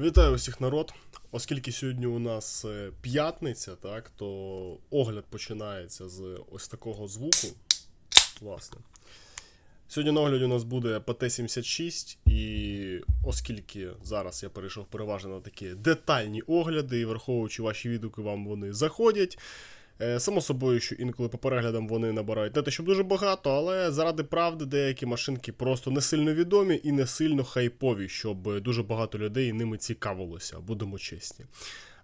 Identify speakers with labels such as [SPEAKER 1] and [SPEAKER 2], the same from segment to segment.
[SPEAKER 1] Вітаю усіх народ. Оскільки сьогодні у нас е, п'ятниця, так, то огляд починається з ось такого звуку. Власне. Сьогодні на огляді у нас буде ПТ-76, і оскільки зараз я перейшов переважно на такі детальні огляди, і враховуючи ваші відгуки, вам вони заходять. Е, Само собою, що інколи по переглядам вони набирають не те, щоб дуже багато, але заради правди деякі машинки просто не сильно відомі і не сильно хайпові, щоб дуже багато людей ними цікавилося, будемо чесні.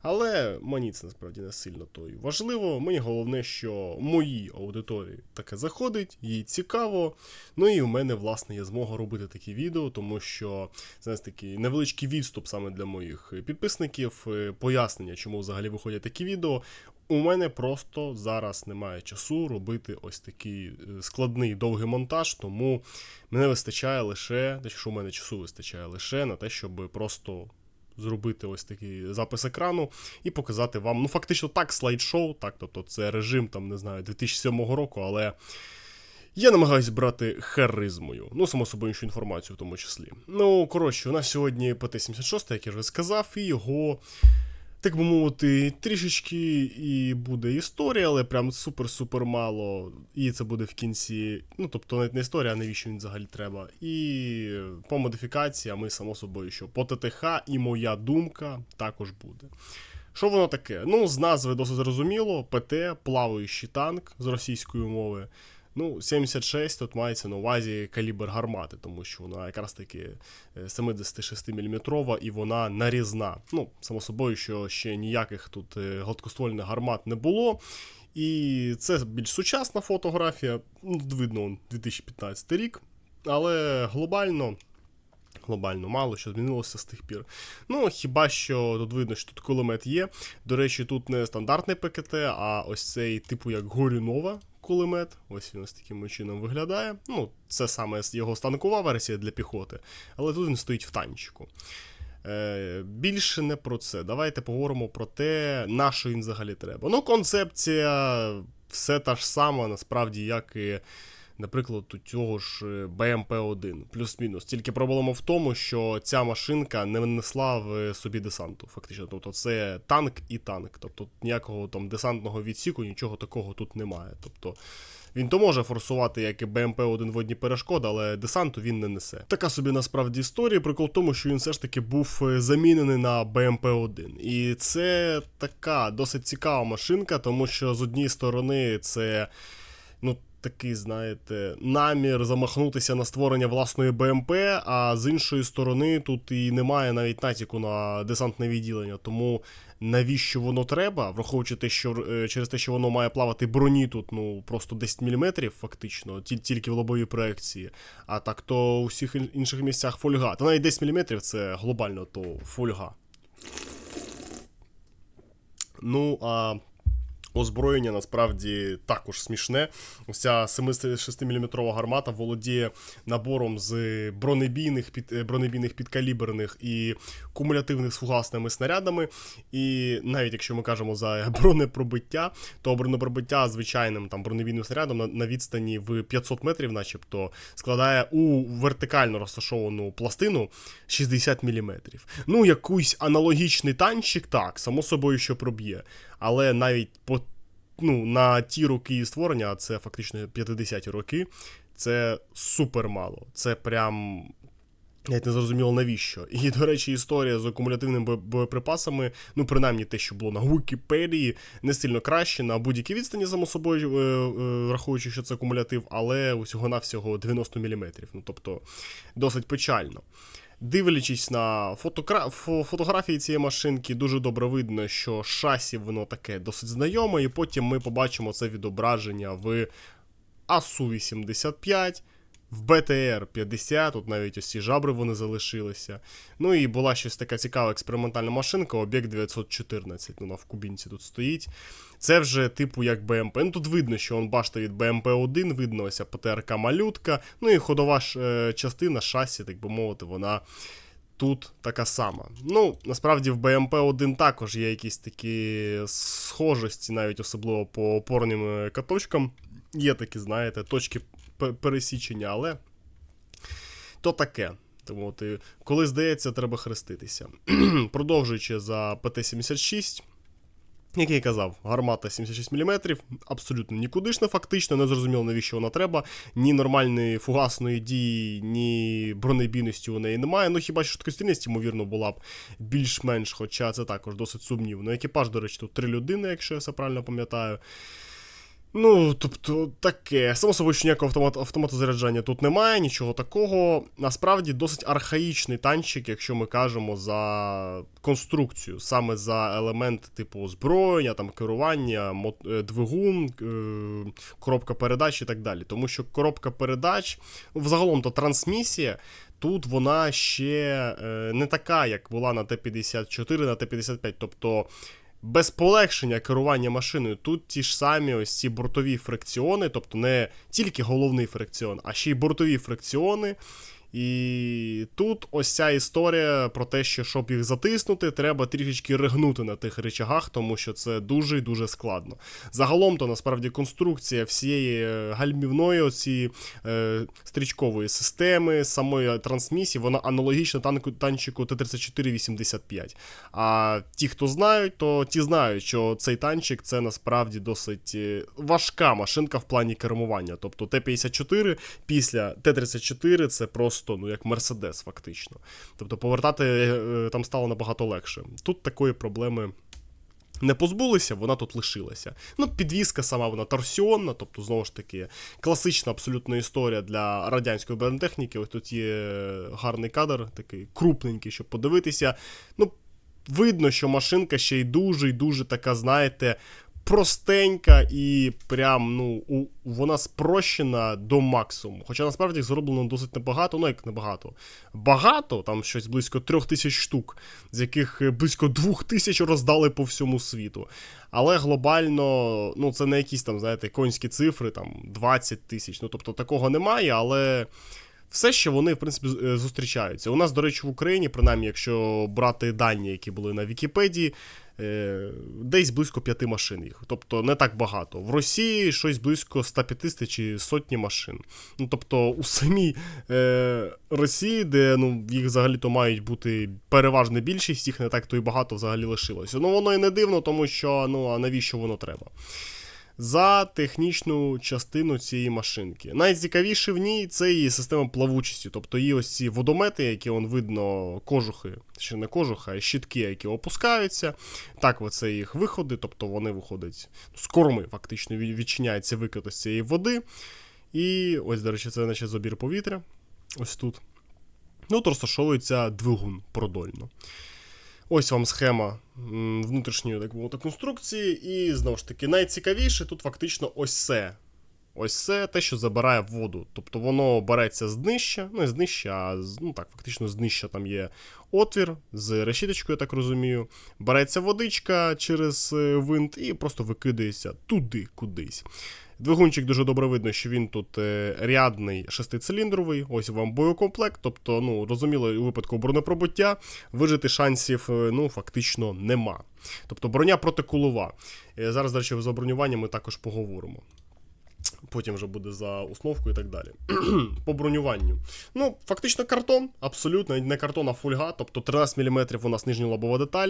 [SPEAKER 1] Але мені це насправді не сильно то й важливо. Мені головне, що моїй аудиторії таке заходить, їй цікаво. Ну і у мене, власне, є змога робити такі відео, тому що це такий невеличкий відступ саме для моїх підписників, е, пояснення, чому взагалі виходять такі відео. У мене просто зараз немає часу робити ось такий е, складний довгий монтаж, тому мене вистачає лише, що у мене часу вистачає лише на те, щоб просто зробити ось такий запис екрану і показати вам, ну фактично так, слайд-шоу, так, тобто це режим там, не знаю, 2007 року, але. Я намагаюся брати харизмою, ну, само собою іншу інформацію в тому числі. Ну, коротше, у нас сьогодні ПТ-76, як я вже сказав, і його так би мовити, трішечки і буде історія, але прям супер-супер мало. І це буде в кінці. Ну, тобто навіть не історія, а навіщо він взагалі треба. І по модифікації, ми, само собою, що по ТТХ і моя думка також буде. Що воно таке? Ну, з назви досить зрозуміло: ПТ, плаваючий танк з російської мови. Ну, 76 тут мається на увазі калібр гармати, тому що вона якраз таки 76 мм і вона нарізна. Ну, само собою, що ще ніяких тут е, гладкоствольних гармат не було. І це більш сучасна фотографія. Ну, видно 2015 рік. Але глобально. Глобально мало що змінилося з тих пір. Ну, хіба що тут видно, що тут кулемет є. До речі, тут не стандартний ПКТ, а ось цей типу як Горюнова кулемет. Ось він ось таким чином виглядає. Ну, це саме його станкова версія для піхоти, але тут він стоїть в танчику. Е, Більше не про це. Давайте поговоримо про те, на що він взагалі треба. Ну, концепція все та ж сама, насправді, як і наприклад, у цього ж е, БМП-1, плюс-мінус. Тільки проблема в тому, що ця машинка не несла в собі десанту, фактично. Тобто це танк і танк. Тобто ніякого там десантного відсіку, нічого такого тут немає. Тобто. Він то може форсувати, як і БМП-1 водні перешкоди, але десанту він не несе. Така собі насправді історія. Прикол в тому, що він все ж таки був е, замінений на БМП-1. І це така досить цікава машинка, тому що з однієї сторони це. ну, такий, знаєте, намір замахнутися на створення власної БМП, а з іншої сторони, тут і немає навіть натяку на десантне відділення. Тому навіщо воно треба, враховуючи те, що е, через те, що воно має плавати броні тут, ну просто 10 мм, фактично, тільки в лобовій проекції. А так то у всіх інших місцях фольга. Та навіть 10 мм це глобально то фольга. Ну, а Озброєння насправді також смішне. Ця 76-мм гармата володіє набором з бронебійних під, е, бронебійних підкаліберних і кумулятивних фугасними снарядами. І навіть якщо ми кажемо за бронепробиття, то бронепробиття звичайним там бронебійним снарядом на, на відстані в 500 метрів, начебто, складає у вертикально розташовану пластину 60 мм. Ну, якийсь аналогічний танчик, так, само собою, що проб'є. Але навіть по ну, на ті роки створення, а це фактично 50-ті роки, це супер мало. Це прям. Навіть не зрозуміло навіщо. І, до речі, історія з акумулятивними боєприпасами, ну, принаймні те, що було на Вікіпедії, не сильно краще на будь-якій відстані, само собою, е, е, враховуючи, що це акумулятив, але усього-навсього 90 мм. Ну, тобто, досить печально. Дивлячись на фотогра... фотографії цієї машинки, дуже добре видно, що шасі воно таке досить знайоме, і потім ми побачимо це відображення в АСУ-85, в БТР-50, тут навіть ось ці жабри вони залишилися. Ну і була щось така цікава експериментальна машинка, об'єкт 914, ну, вона в кубінці тут стоїть. Це вже типу як БМП. Ну Тут видно, що он башта від БМП-1, видно ось ПТРК малютка. Ну і ходова е, частина шасі, так би мовити, вона. Тут така сама. Ну, насправді в БМП-1 також є якісь такі схожості, навіть особливо по опорним е, каточкам. Є такі, знаєте, точки пересічення, але то таке. Тому от, і коли здається, треба хреститися. Продовжуючи за ПТ-76. Як я казав, гармата 76 мм, абсолютно нікудишна, фактично, не зрозуміло, навіщо вона треба. Ні нормальної фугасної дії, ні бронебійності у неї немає. Ну хіба що швидкострільність, ймовірно, була б більш-менш, хоча це також досить сумнівно. Екіпаж, до речі, тут три людини, якщо я все правильно пам'ятаю. Ну, тобто, таке. Само собою, що ніякого автомат, автоматозаряджання тут немає, нічого такого. Насправді досить архаїчний танчик, якщо ми кажемо за конструкцію, саме за елементи типу озброєння, там керування, е, двигун, е, коробка передач і так далі. Тому що коробка передач, взагалом то трансмісія. Тут вона ще е, не така, як була на Т-54, на Т-55. Тобто без полегшення керування машиною. Тут ті ж самі ось ці бортові фрикціони, тобто не тільки головний фрикціон, а ще й бортові фрикціони. І тут ось ця історія про те, що щоб їх затиснути, треба трішечки ригнути на тих речагах, тому що це дуже і дуже складно. Загалом, то насправді конструкція всієї е, гальмівної оці, е, стрічкової системи, самої трансмісії, вона аналогічна танку, танчику Т-34-85. А ті, хто знають, то ті знають, що цей танчик це насправді досить е, важка машинка в плані кермування. Тобто Т-54 після Т-34 це просто ну як Мерседес, фактично. Тобто повертати е, там стало набагато легше. Тут такої проблеми. Не позбулися, вона тут лишилася. Ну, підвізка сама вона торсіонна, тобто, знову ж таки, класична абсолютно історія для радянської бронетехніки. Ось тут є гарний кадр, такий крупненький, щоб подивитися. Ну, видно, що машинка ще й дуже і дуже така, знаєте, простенька і прям, ну, у, вона спрощена до максимуму. Хоча насправді їх зроблено досить небагато, ну як небагато. Багато, там щось близько трьох тисяч штук, з яких е, близько двох тисяч роздали по всьому світу. Але глобально, ну, це не якісь там, знаєте, конські цифри, там 20 тисяч. Ну, тобто такого немає, але. Все, що вони, в принципі, е, зустрічаються. У нас, до речі, в Україні, принаймні, якщо брати дані, які були на Вікіпедії, десь близько п'яти машин їх. Тобто не так багато. В Росії щось близько 150 чи сотні машин. Ну, тобто, у самій е, Росії, де ну, їх взагалі-то мають бути переважна більшість, їх не так то і багато взагалі лишилося. Ну, воно і не дивно, тому що ну, а навіщо воно треба? За технічну частину цієї машинки. Найцікавіше в ній це її система плавучості, тобто її ось ці водомети, які он видно, кожухи, чи не кожуха, а щітки, які опускаються. Так, оце їх виходи, тобто вони виходять з корми, фактично від- відчиняється викид із цієї води. І ось, до речі, це наче забір повітря. Ось тут. Ну, тут розташовується двигун продольно. Ось вам схема внутрішньої так мовити, конструкції. І знову ж таки, найцікавіше тут фактично ось це. Ось це те, що забирає воду. Тобто воно береться з днища, ну не з днища, а ну так, фактично з днища там є отвір з решіточкою, я так розумію. Береться водичка через е, винт і просто викидається туди кудись. Двигунчик дуже добре видно, що він тут е, рядний шестициліндровий, ось вам боєкомплект. Тобто, ну, розуміло, у випадку бронепробуття вижити шансів е, ну, фактично нема. Тобто броня протикулова. Е, Зараз, до речі, за бронювання ми також поговоримо. Потім вже буде за установку і так далі. По бронюванню. Ну, фактично картон, абсолютно, не картон, а фольга, тобто 13 мм у нас нижня лобова деталь,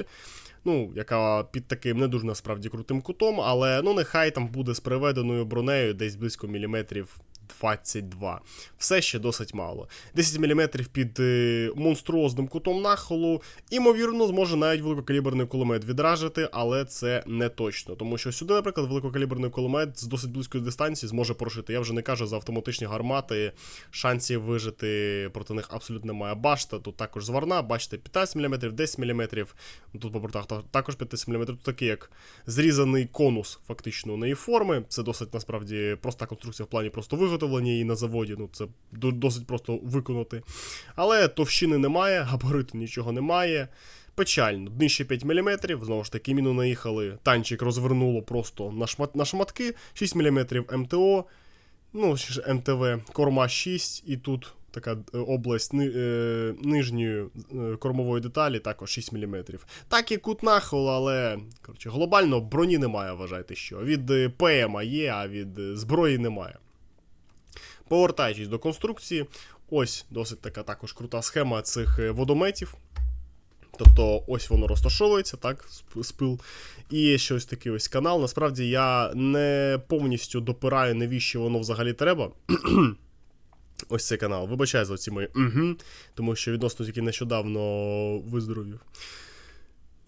[SPEAKER 1] ну, яка під таким не дуже насправді крутим кутом, але ну нехай там буде з приведеною бронею десь близько міліметрів 22. Все ще досить мало. 10 мм під е, монструозним кутом нахилу. Імовірно, зможе навіть великокаліберний кулемет відражити, але це не точно. Тому що сюди, наприклад, великокаліберний кулемет з досить близької дистанції зможе прошити. Я вже не кажу за автоматичні гармати. Шансів вижити проти них абсолютно немає. Башта тут також зварна, бачите, 15 мм, 10 мм. Тут по бортах також 15 мм. Тут такий як зрізаний конус фактично у неї форми. Це досить насправді проста конструкція в плані просто виготовлення її на заводі. Ну це досить просто виконати. Але товщини немає, габариту нічого немає. Печально, днище 5 мм, знову ж таки, міну наїхали. Танчик розвернуло просто на, шмат, на шматки, 6 мм МТО, ну, МТВ, корма 6, і тут така е, область ни, е, нижньої е, кормової деталі, також 6 мм. Так і кут нахилу, але коротше, глобально броні немає, вважайте, що. Від е, ПМ є, а від зброї немає. Повертаючись до конструкції, Ось досить така також крута схема цих е, водометів. Тобто ось воно розташовується, так, спил. І є ще ось такий ось канал. Насправді я не повністю допираю, навіщо воно взагалі треба. ось цей канал. Вибачаю за ці мої тому що відносно тільки нещодавно виздоровів.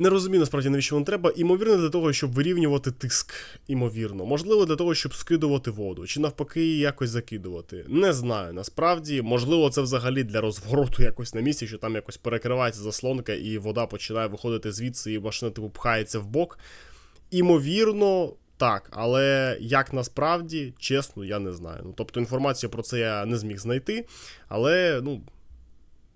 [SPEAKER 1] Не розумію насправді, навіщо воно треба. Імовірно, для того, щоб вирівнювати тиск. Імовірно. Можливо, для того, щоб скидувати воду, чи навпаки її якось закидувати. Не знаю. Насправді, можливо, це взагалі для розвороту якось на місці, що там якось перекривається заслонка, і вода починає виходити звідси, і машина типу пхається в бок. Імовірно, так, але як насправді, чесно, я не знаю. Ну, тобто інформацію про це я не зміг знайти, але ну,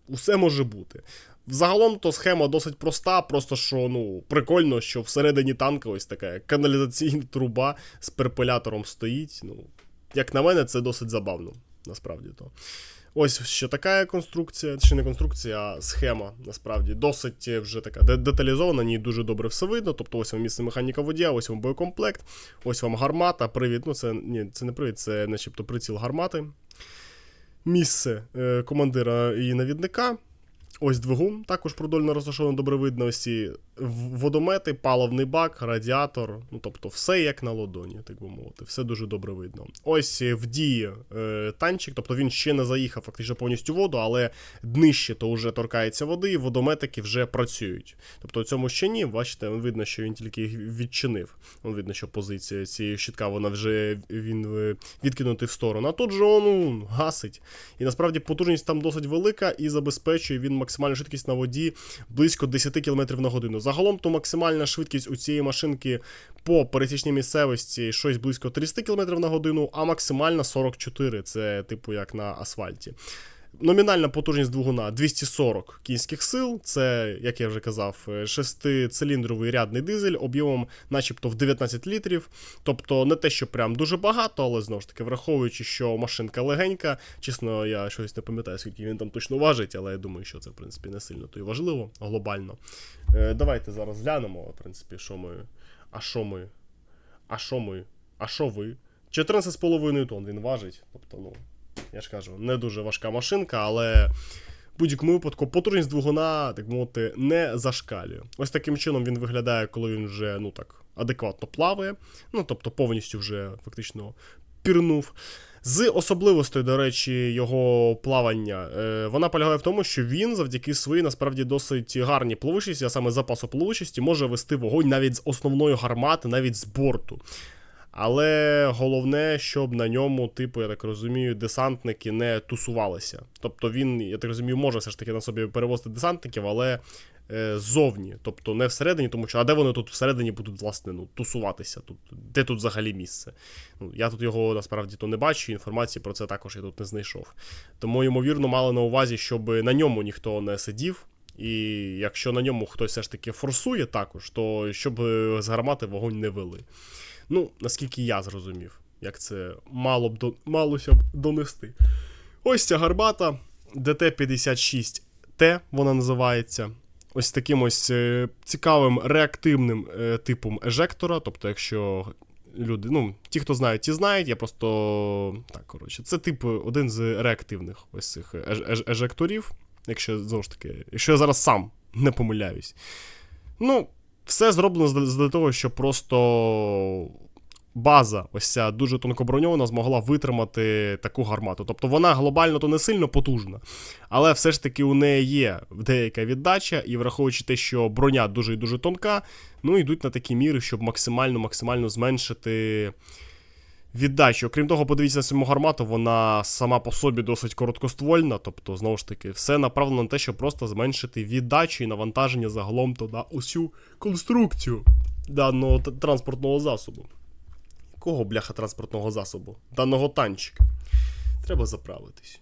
[SPEAKER 1] усе може бути. Взагалом то схема досить проста, просто що ну прикольно, що всередині танка ось така каналізаційна труба з перпелятором стоїть. Ну, як на мене, це досить забавно, насправді то. Ось ще така конструкція, чи не конструкція, а схема, насправді, досить вже така деталізована, ній дуже добре все видно. Тобто ось вам місце механіка водія, ось вам боєкомплект, ось вам гармата, привід. Ну, це ні, це не привід, це начебто приціл гармати. Місце е, командира і навідника. Ось двигун, також продольно розташовано, добре видно. Ось водомети, паливний бак, радіатор. Ну тобто, все як на ладоні, так би мовити. Все дуже добре видно. Ось в дії е, танчик, тобто він ще не заїхав фактично повністю воду, але днище то вже торкається води, і водометики вже працюють. Тобто у цьому ще ні, бачите, видно, що він тільки їх відчинив. Вон видно, що позиція цієї щитка вона вже він е, відкинутий в сторону. А тут же ну, гасить. І насправді потужність там досить велика і забезпечує він максимальну швидкість на воді близько 10 км на годину. Загалом то максимальна швидкість у цієї машинки по пересічній місцевості щось близько 30 км на годину, а максимальна 44. Це типу як на асфальті. Номінальна потужність двигуна 240 кінських сил. Це, як я вже казав, е, шестициліндровий рядний дизель об'ємом, начебто, в 19 літрів. Тобто не те, що прям дуже багато, але знову ж таки, враховуючи, що машинка легенька. Чесно, я щось не пам'ятаю, скільки він там точно важить, але я думаю, що це в принципі не сильно то й важливо глобально. Е, давайте зараз глянемо, в принципі, що ми. А що ми? А що ми? А що ви? 14,5 тонн він важить. Тобто, ну, я ж кажу, не дуже важка машинка, але в будь-якому випадку потужність двигуна, так мовити, не зашкалює. Ось таким чином він виглядає, коли він вже ну так адекватно плаває. Ну тобто повністю вже фактично пірнув. З особливостей, до речі, його плавання, е, вона полягає в тому, що він завдяки своїй насправді досить гарній плавучості, а саме запасу плавучості, може вести вогонь навіть з основної гармати, навіть з борту. Але головне, щоб на ньому, типу, я так розумію, десантники не тусувалися. Тобто він, я так розумію, може все ж таки на собі перевозити десантників, але е, ззовні, тобто не всередині, тому що а де вони тут всередині будуть, власне, ну, тусуватися? Тут, де тут взагалі місце? Ну, я тут його насправді то не бачу, інформації про це також я тут не знайшов. Тому, ймовірно, мали на увазі, щоб на ньому ніхто не сидів. І якщо на ньому хтось все ж таки форсує також, то щоб е, з гармати вогонь не вели. Ну, наскільки я зрозумів, як це мало б до... малося б донести. Ось ця гармата ДТ-56Т, вона називається. Ось таким ось е, цікавим реактивним е, типом ежектора. Тобто, якщо люди, ну, ті, хто знають, ті знають, я просто. Так, коротше, це тип один з реактивних ось цих еж- еж- ежекторів. Якщо знову ж таки, якщо я зараз сам не помиляюсь. Ну, все зроблено для того, щоб просто база, ось ця дуже тонкоброньована, змогла витримати таку гармату. Тобто вона глобально то не сильно потужна, але все ж таки у неї є деяка віддача, і враховуючи те, що броня дуже і дуже тонка, ну йдуть на такі міри, щоб максимально максимально зменшити. Віддачу. Окрім того, подивіться на саму гармату, вона сама по собі досить короткоствольна, тобто, знову ж таки, все направлено на те, щоб просто зменшити віддачу і навантаження загалом то на усю конструкцію даного транспортного засобу. Якого бляха транспортного засобу? Даного танчика. Треба заправитись.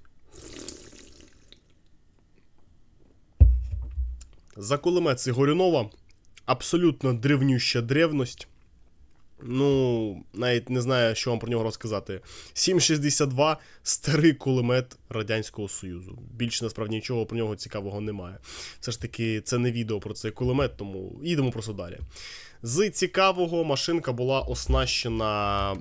[SPEAKER 1] За кулемет Сигорюнова абсолютно древнюща древність. Ну, навіть не знаю, що вам про нього розказати. 7,62 старий кулемет Радянського Союзу. Більше насправді нічого про нього цікавого немає. Все ж таки, це не відео про цей кулемет, тому їдемо просто далі. З цікавого машинка була оснащена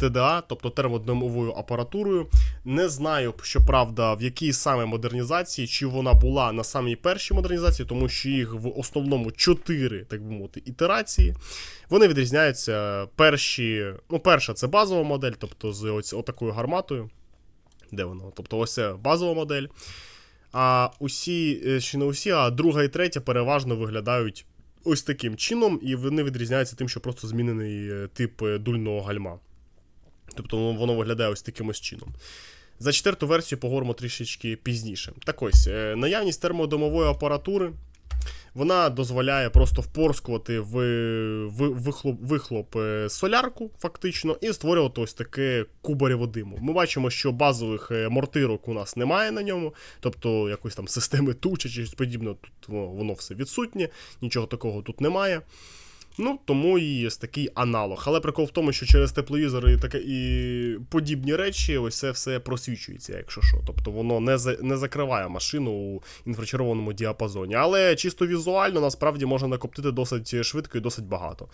[SPEAKER 1] ТДА, тобто термодимовою апаратурою. Не знаю, щоправда, в якій саме модернізації, чи вона була на самій першій модернізації, тому що їх в основному 4, так би мовити, ітерації. Вони відрізняються перші. Ну, перша це базова модель, тобто з ось отакою гарматою. Де вона? Тобто, ось це базова модель. А усі, е, чи не усі, а друга і третя переважно виглядають ось таким чином, і вони відрізняються тим, що просто змінений е, тип е, дульного гальма. Тобто воно- виглядає ось таким ось чином. За четверту версію поговоримо трішечки пізніше. Так ось, е, наявність термодомової апаратури. Вона дозволяє просто впорскувати в, в вихлоп, вихлоп е, солярку, фактично, і створювати ось таке кубарєво диму. Ми бачимо, що базових е, мортирок у нас немає на ньому, тобто якоїсь там системи тучі чи щось подібне, тут воно все відсутнє, нічого такого тут немає. Ну, тому і є такий аналог. Але прикол в тому, що через тепловізори і таке і подібні речі, ось це все просвічується, якщо що. Тобто воно не за, не закриває машину у інфрачервоному діапазоні. Але чисто візуально насправді можна накоптити досить швидко і досить багато.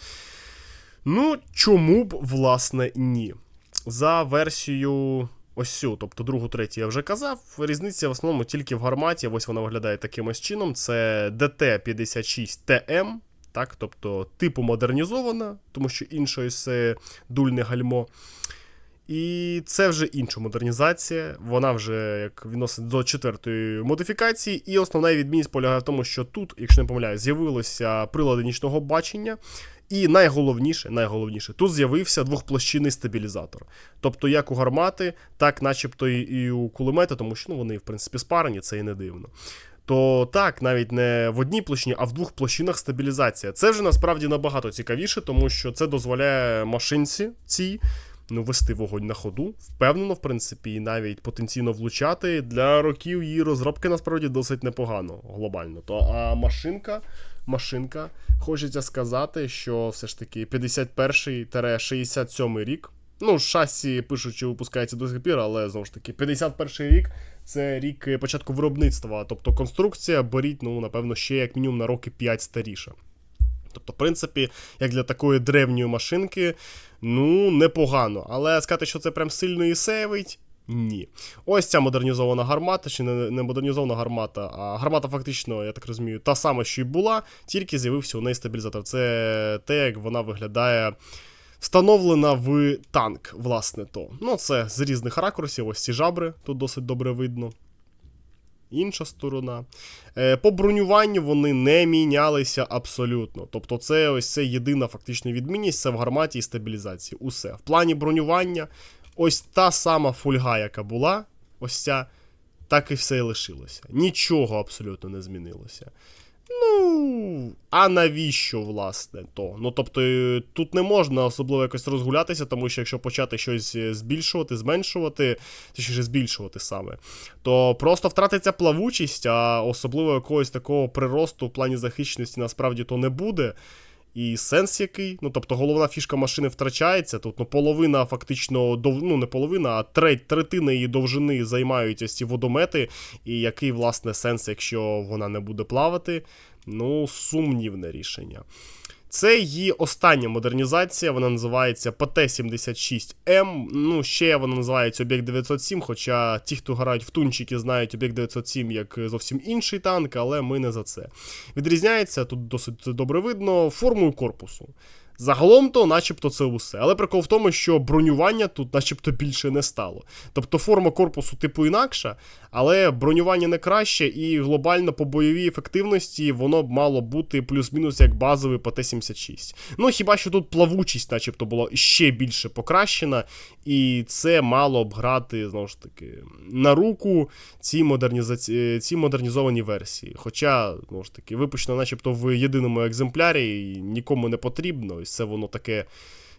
[SPEAKER 1] Ну, чому б, власне, ні. За версією. Ось цю, тобто другу, третю я вже казав. Різниця в основному тільки в гарматі. Ось вона виглядає таким ось чином. Це DT56TM, так, тобто типу модернізована, тому що інше це дульне гальмо. І це вже інша модернізація. Вона вже як відносить до четвертої модифікації. І основна відмінність полягає в тому, що тут, якщо не помиляю, з'явилося прилади нічного бачення. І найголовніше, найголовніше, тут з'явився двохплощинний стабілізатор. Тобто як у гармати, так начебто і у кулемета, тому що ну, вони, в принципі, спарені, це і не дивно. То так, навіть не в одній площині, а в двох площинах стабілізація. Це вже насправді набагато цікавіше, тому що це дозволяє машинці цій ну, вести вогонь на ходу, впевнено, в принципі, і навіть потенційно влучати. Для років її розробки насправді досить непогано глобально. То а машинка, машинка, хочеться сказати, що все ж таки 51-67 рік. Ну, шасі пишуть, випускається до сих пір, але знову ж таки, 51 рік це рік початку виробництва. Тобто конструкція боріть, ну, напевно, ще як мінімум на роки 5 старіша. Тобто, в принципі, як для такої древньої машинки, ну, непогано. Але сказати, що це прям сильно і сейвить. Ні. Ось ця модернізована гармата, чи не, не модернізована гармата, а гармата фактично, я так розумію, та сама, що й була, тільки з'явився у неї стабілізатор. Це те, як вона виглядає. Встановлена в танк, власне то. Ну, це з різних ракурсів, ось ці жабри, тут досить добре видно. Інша сторона. Е, по бронюванню вони не мінялися абсолютно. Тобто, це ось це єдина фактична відмінність, це в гарматі і стабілізації. Усе. В плані бронювання, ось та сама фольга, яка була, ось ця, так і все і лишилося. Нічого абсолютно не змінилося. Ну, а навіщо, власне, то? Ну, тобто, е, тут не можна особливо якось розгулятися, тому що якщо почати щось е, збільшувати, зменшувати, точніше збільшувати саме, то просто втратиться плавучість, а особливо якогось такого приросту в плані захищеності насправді то не буде. І сенс який? Ну, тобто головна фішка машини втрачається. Тут ну, половина фактично дов... ну не половина, а треть, третина її довжини займають ось ці водомети. І який, власне, сенс, якщо вона не буде плавати? Ну, сумнівне рішення. Це її остання модернізація, вона називається ПТ-76М. Ну, ще вона називається Об'єкт 907, хоча ті, хто грають в тунчики, знають Об'єкт 907 як зовсім інший танк, але ми не за це. Відрізняється, тут досить добре видно, формою корпусу. Загалом то, начебто, це усе. Але прикол в тому, що бронювання тут, начебто, більше не стало. Тобто форма корпусу типу інакша, але бронювання не краще, і глобально по бойовій ефективності воно б мало бути плюс-мінус як базовий по Т-76. Ну хіба що тут плавучість, начебто, була ще більше покращена, і це мало б грати, знову ж таки, на руку цій, модернізаці... цій модернізованій версії. Хоча, знову ж таки, випущено, начебто, в єдиному екземплярі, і нікому не потрібно. Ось це воно таке.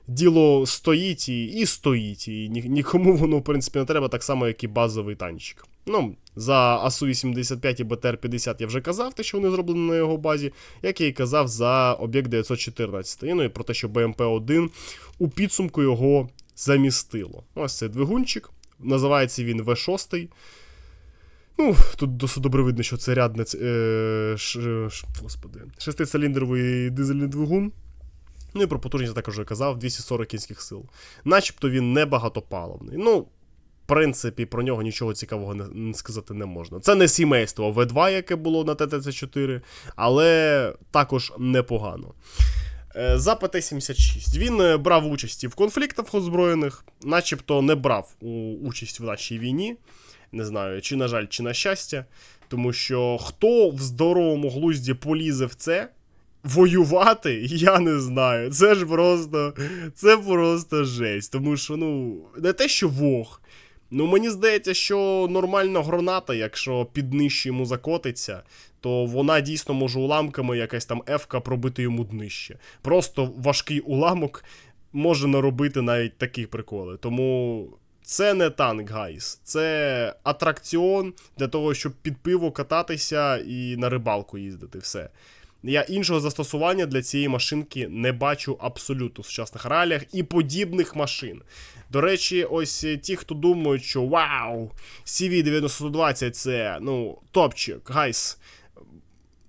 [SPEAKER 1] Діло стоїть і, і стоїть, і ні, нікому воно, в принципі, не треба, так само, як і базовий танчик. Ну, за АСУ-85 і БТР-50 я вже казав, те, що вони зроблені на його базі, як я і казав за об'єкт 914. І, ну і про те, що БМП-1 у підсумку його замістило. Ось цей двигунчик. Називається він В6. Ну, тут досить добре видно, що це рядне. Е, ш, ш, господи, шестициліндровий дизельний двигун. Ну і про потужність також казав, 240 кінських сил. Начебто він не багатопаливний. Ну, в принципі, про нього нічого цікавого не, сказати не можна. Це не сімейство В2, яке було на ТТЦ4, але також непогано. Е, За ПТ-76 він е, брав участь і в конфліктах озброєних, начебто не брав участь в нашій війні. Не знаю, чи на жаль, чи на щастя. Тому що хто в здоровому глузді полізе в це, воювати, я не знаю. Це ж просто. Це просто жесть. Тому що, ну, не те, що Вог. Ну, мені здається, що нормальна граната, якщо під нижче йому закотиться, то вона дійсно може уламками якась там ефка пробити йому днище. Просто важкий уламок може наробити навіть такі приколи. Тому це не танк, гайс. Це атракціон для того, щоб під пиво кататися і на рибалку їздити. Все. Я іншого застосування для цієї машинки не бачу абсолютно в сучасних реаліях і подібних машин. До речі, ось е, ті, хто думають, що вау, CV9120 це ну, топчик, гайс.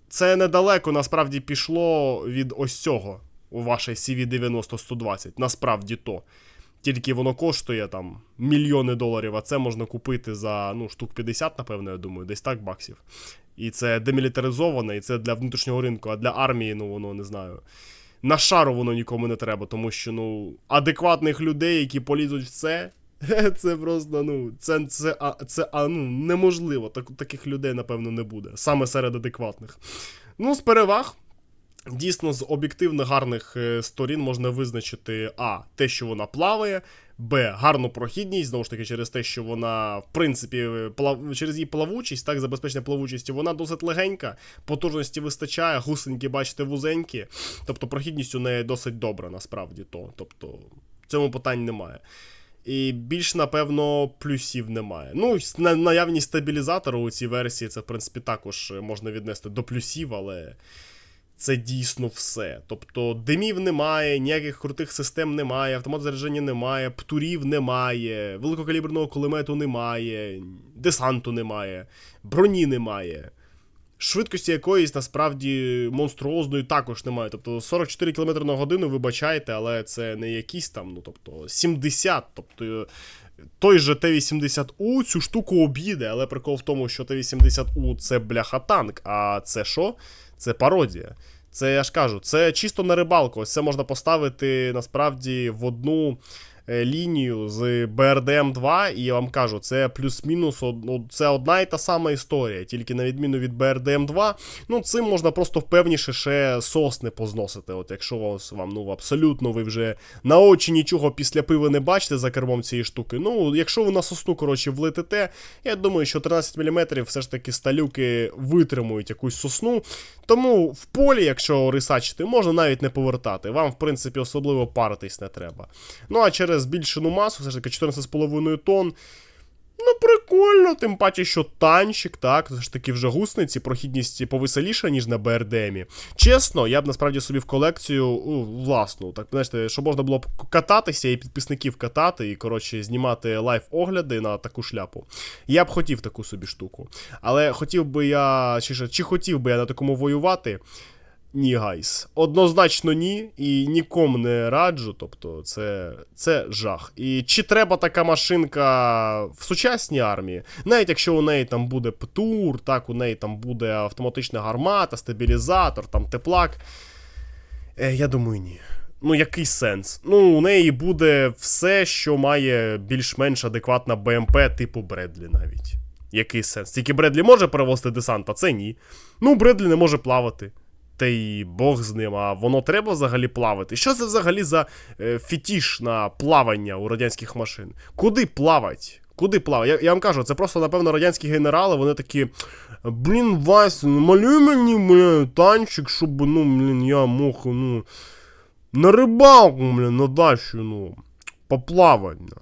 [SPEAKER 1] Це недалеко насправді пішло від ось цього у вашій CV90-120. Насправді то. Тільки воно коштує там мільйони доларів, а це можна купити за ну, штук 50, напевно, я думаю, десь так баксів. І це демілітаризоване, і це для внутрішнього ринку, а для армії, ну воно не знаю. На шару воно нікому не треба, тому що ну, адекватних людей, які полізуть в це, це просто, ну, це, це, а, це а, ну, неможливо. Так, таких людей, напевно, не буде. Саме серед адекватних. Ну, з переваг. Дійсно, з об'єктивно гарних е, сторін можна визначити А. Те, що вона плаває, Б. Гарну прохідність, знову ж таки, через те, що вона, в принципі, плав... через її плавучість, так, забезпечення плавучості, вона досить легенька, потужності вистачає, гусеньки, бачите, вузенькі. Тобто прохідність у неї досить добра, насправді то. Тобто, цьому питань немає. І більш, напевно, плюсів немає. Ну, наявність стабілізатору у цій версії, це, в принципі, також можна віднести до плюсів, але це дійсно все. Тобто димів немає, ніяких крутих систем немає, автомат зарядження немає, птурів немає, великокаліберного кулемету немає, десанту немає, броні немає. Швидкості якоїсь насправді монструозної також немає. Тобто 44 км на годину, вибачайте, але це не якісь там, ну тобто 70. Тобто той же Т-80У цю штуку об'їде, але прикол в тому, що Т-80У це бляха танк, а це що? Це пародія. Це я ж кажу, це чисто на рибалку. Ось це можна поставити насправді в одну лінію з BRDM 2, і я вам кажу, це плюс-мінус ну, це одна і та сама історія, тільки на відміну від BRDM 2, ну цим можна просто впевніше ще сосни позносити. От якщо вам ну абсолютно ви вже на очі нічого після пива не бачите за кермом цієї штуки. Ну, якщо ви на сосну, коротше, влетите, я думаю, що 13 мм все ж таки сталюки витримують якусь сосну. Тому в полі, якщо рисачити, можна навіть не повертати. Вам, в принципі, особливо паритись не треба. Ну а через збільшену масу, все ж таки 14,5 тонн. Ну, прикольно, тим паче, що танчик, так, все ж таки вже гусениці, прохідність повеселіша, ніж на БРДМі. Чесно, я б насправді собі в колекцію ну, власну, так, знаєте, щоб можна було б кататися і підписників катати, і, коротше, знімати лайв-огляди на таку шляпу. Я б хотів таку собі штуку. Але хотів би я, чи, чи хотів би я на такому воювати? Ні, гайс. Однозначно ні, і нікому не раджу. Тобто, це, це жах. І чи треба така машинка в сучасній армії? Навіть якщо у неї там буде ПТУР, так, у неї там буде автоматична гармата, стабілізатор, там теплак. Е, я думаю, ні. Ну, який сенс? Ну, у неї буде все, що має більш-менш адекватна БМП типу Бредлі навіть. Який сенс? Тільки Бредлі може перевозити десант, а це ні. Ну, Бредлі не може плавати. Та й Бог з ним, а воно треба взагалі плавати. Що це взагалі за е, фетіш на плавання у радянських машин? Куди плавать? Куди плавать? Я, я вам кажу, це просто, напевно, радянські генерали, вони такі. Блін, Вася, малюй мені, бля, танчик, щоб, ну, блін, я мог, ну. На рибалку, блін, на дачу, ну. Поплавать. ну.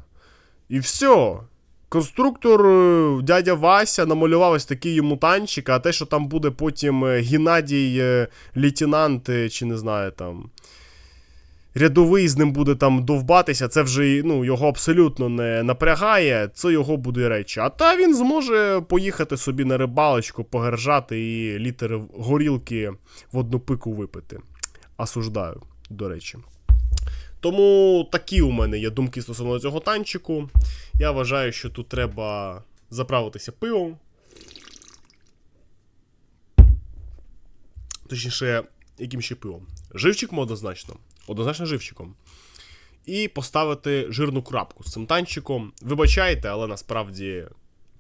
[SPEAKER 1] І все. Конструктор е, дядя Вася намалював ось такий йому танчик, а те, що там буде потім е, Геннадій е, лейтенант, чи не знаю там. Рядовий з ним буде там довбатися, це вже ну, його абсолютно не напрягає, це його буде речі. А та він зможе поїхати собі на рибалочку, погержати і літери горілки в одну пику випити. Осуждаю. до речі. Тому такі у мене є думки стосовно цього танчику. Я вважаю, що тут треба заправитися пивом. Точніше, яким ще пивом? Живчиком однозначно. Однозначно живчиком. І поставити жирну крапку з цим танчиком. Вибачайте, але насправді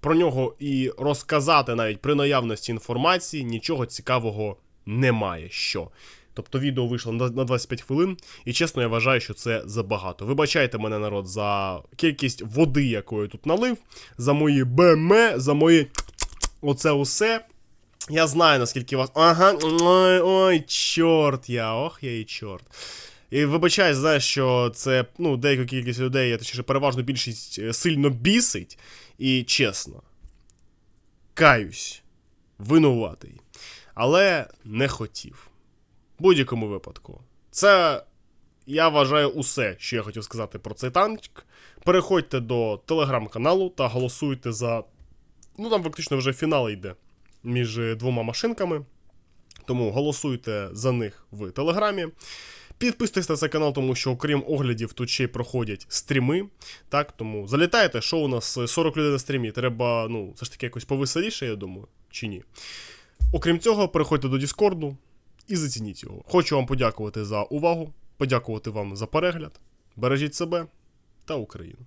[SPEAKER 1] про нього і розказати навіть при наявності інформації нічого цікавого немає. Що? Тобто відео вийшло на на 25 хвилин, і чесно, я вважаю, що це забагато. Вибачайте мене, народ, за кількість води, яку я тут налив, за мої БМ, за мої оце усе. Я знаю, наскільки вас. Ага, ой, ой, чорт я, ох я і чорт. І вибачаюсь, знаєш, що це ну, деяка кількість людей, а точніше, переважно більшість е, сильно бісить. І чесно, каюсь, винуватий. Але не хотів. В будь-якому випадку. Це, я вважаю, усе, що я хотів сказати про цей танк. Переходьте до телеграм-каналу та голосуйте за. Ну, там фактично вже фінал йде між е, двома машинками. Тому голосуйте за них в Телеграмі. Підписуйтесь на цей канал, тому що окрім оглядів тут ще й проходять стріми. Так, тому залітайте, що у нас е, 40 людей на стрімі. Треба, ну, все ж таки якось повеселіше, я думаю, чи ні. Окрім цього, переходьте до Діскорду і зацініть його. Хочу вам подякувати за увагу, подякувати вам за перегляд. Бережіть себе та Україну.